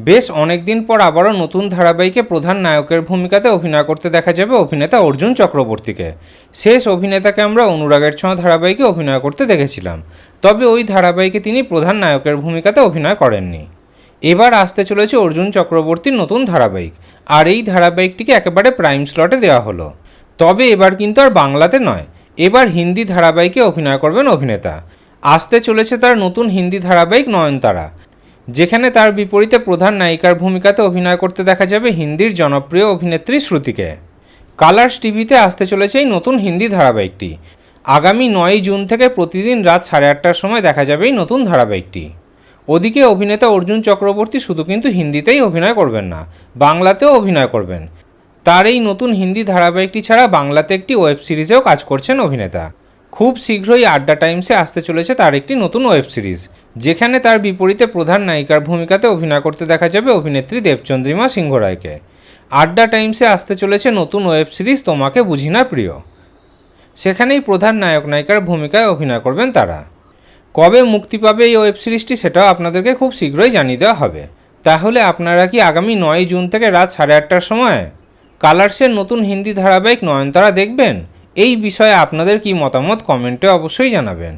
বেশ অনেকদিন পর আবারও নতুন ধারাবাহিকে প্রধান নায়কের ভূমিকাতে অভিনয় করতে দেখা যাবে অভিনেতা অর্জুন চক্রবর্তীকে। শেষ অভিনেতাকে আমরা অনুরাগের ছোঁয়া ধারাবাহিকে অভিনয় করতে দেখেছিলাম, তবে ওই ধারাবাহিকে তিনি প্রধান নায়কের ভূমিকাতে অভিনয় করেননি। এবার আসতে চলেছে অর্জুন চক্রবর্তীর নতুন ধারাবাহিক, আর এই ধারাবাহিকটিকে একেবারে প্রাইম স্লটে দেওয়া হলো। তবে এবার কিন্তু আর বাংলাতে নয়, এবার হিন্দি ধারাবাহিকে অভিনয় করবেন অভিনেতা। আসতে চলেছে তার নতুন হিন্দি ধারাবাহিক নয়নতারা যেখানে তার বিপরীতে প্রধান নায়িকার ভূমিকাতে অভিনয় করতে দেখা যাবে হিন্দির জনপ্রিয় অভিনেত্রী শ্রুতিকে। কালার্স টিভিতে আসতে চলেছে এই নতুন হিন্দি ধারাবাহিকটি। আগামী নয়ই জুন থেকে প্রতিদিন রাত সাড়ে আটটার সময় দেখা যাবে এই নতুন ধারাবাহিকটি। ওদিকে অভিনেতা অর্জুন চক্রবর্তী শুধু কিন্তু হিন্দিতেই অভিনয় করবেন না, বাংলাতেও অভিনয় করবেন। তার এই নতুন হিন্দি ধারাবাহিকটি ছাড়া বাংলাতে একটি ওয়েব সিরিজেও কাজ করছেন অভিনেতা। খুব শীঘ্রই আড্ডা টাইমসে আসতে চলেছে তার একটি নতুন ওয়েব সিরিজ, যেখানে তার বিপরীতে প্রধান নায়িকার ভূমিকাতে অভিনয় করতে দেখা যাবে অভিনেত্রী দেবচন্দ্রিমা সিংহ রায়কে। আড্ডা টাইমসে আসতে চলেছে নতুন ওয়েব সিরিজ, তোমাকে বুঝি না প্রিয়? সেখানেই প্রধান নায়ক নায়িকার ভূমিকায় অভিনয় করবেন তারা। কবে মুক্তি পাবে এই ওয়েব সিরিজটি সেটাও আপনাদেরকে খুব শীঘ্রই জানিয়ে দেওয়া হবে। তাহলে আপনারা কি আগামী নয় জুন থেকে রাত সাড়ে আটটার সময় কালার্সের নতুন হিন্দি ধারাবাহিক নয়নতারা দেখবেন? এই বিষয়ে আপনাদের কি মতামত কমেন্টে অবশ্যই জানাবেন।